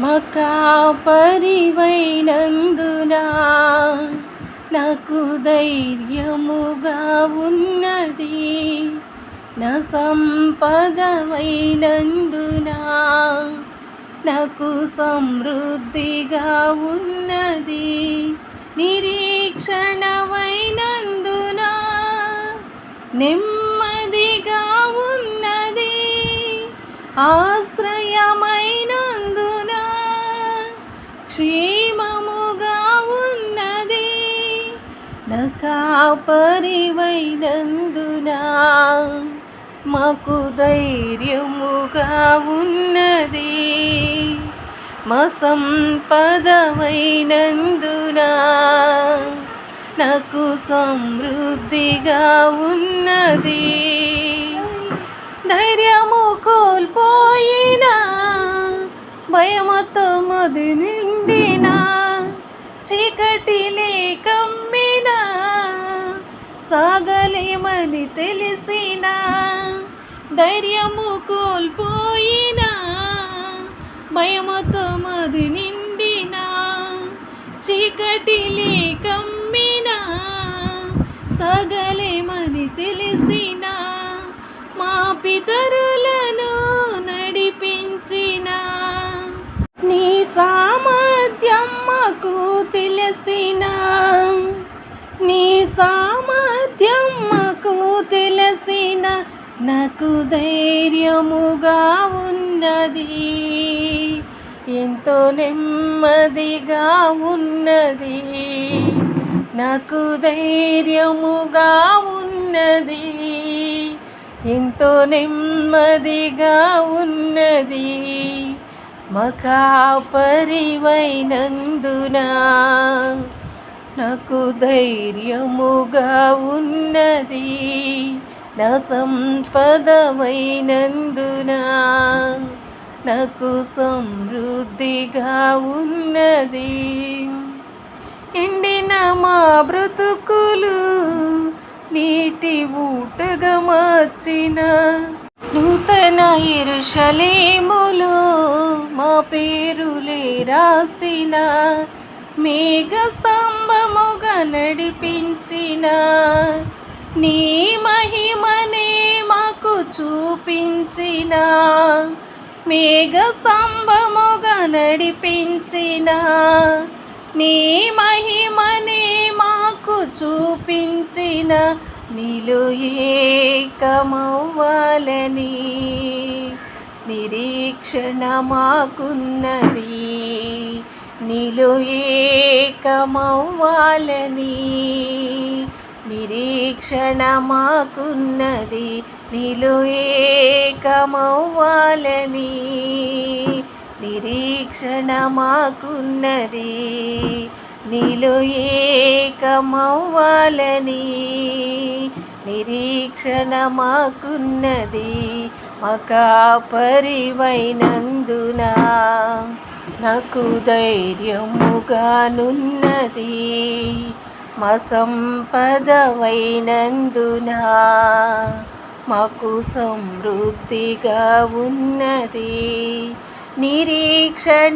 మకా పరివైనందునా నాకు ధైర్యముగా ఉన్నది. నా సంపదవైనందునా నాకు సమృద్ధిగా ఉన్నది. నిరీక్షణమైనందునా? నెమ్మదిగా ఉన్నది. ఆశ్రయమైనందునా క్షేమముగా ఉన్నది. నా కాపరివైనందునా మాకు ధైర్యముగా ఉన్నది. మా సంపదవైనందునా నాకు సమృద్ధిగా ఉన్నది. ధైర్యము కోల్పోయినా భయమతో మదిని నిండిన చీకటిలే కమ్మినా సాగలేమని తెలిసిన ధైర్యము కోల్పోయినా భయమతో మది నిండిన చీకటిలే కమ్మిన సాగలేమని తెలిసిన మా పితరులు నీ సామర్థ్యం మాకు తెలిసిన నాకు ధైర్యముగా ఉన్నది. ఎంతో నెమ్మదిగా ఉన్నది. నాకు ధైర్యముగా ఉన్నది. ఎంతో నెమ్మదిగా ఉన్నది. మకా పరివైనందునా నాకు ధైర్యముగా ఉన్నది నా సంపదవైనందునా నాకు సమృద్ధిగా ఉన్నది ఎండిన మా బ్రతుకులు నీటి ఊటగా మార్చిన. నూతన ఇరుషలేములు మా పేరులే రాసిన మేఘ నడిపించిన నీ మహిమనే మాకు చూపించిన. మేఘ స్తంభముగా నడిపించిన నీ మహిమనే మాకు చూపించిన. నిలుయేకమవ్వాలని ఏకమవ్వాలని నిరీక్షణ మాకున్నది. నీలు ఏకమవ్వాలని నిరీక్షణ మాకున్నది నీలు ఏకమవ్వాలని నిరీక్షణ మాకున్నది నీలు ఏకమవ్వాలని నిరీక్షణ మాకున్నది మకా పరివైనందున నాకు ధైర్యముగానున్నది మా సంపదవైనందున మాకు సమృద్ధిగా ఉన్నది నిరీక్షణమైనందున?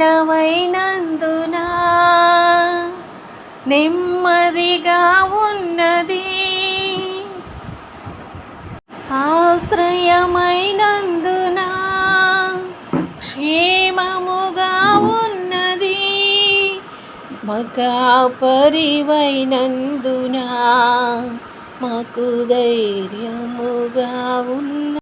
నెమ్మదిగా ఉన్నది ఆశ్రయ పరివైనందున? మాకు ధైర్యముగా ఉన్న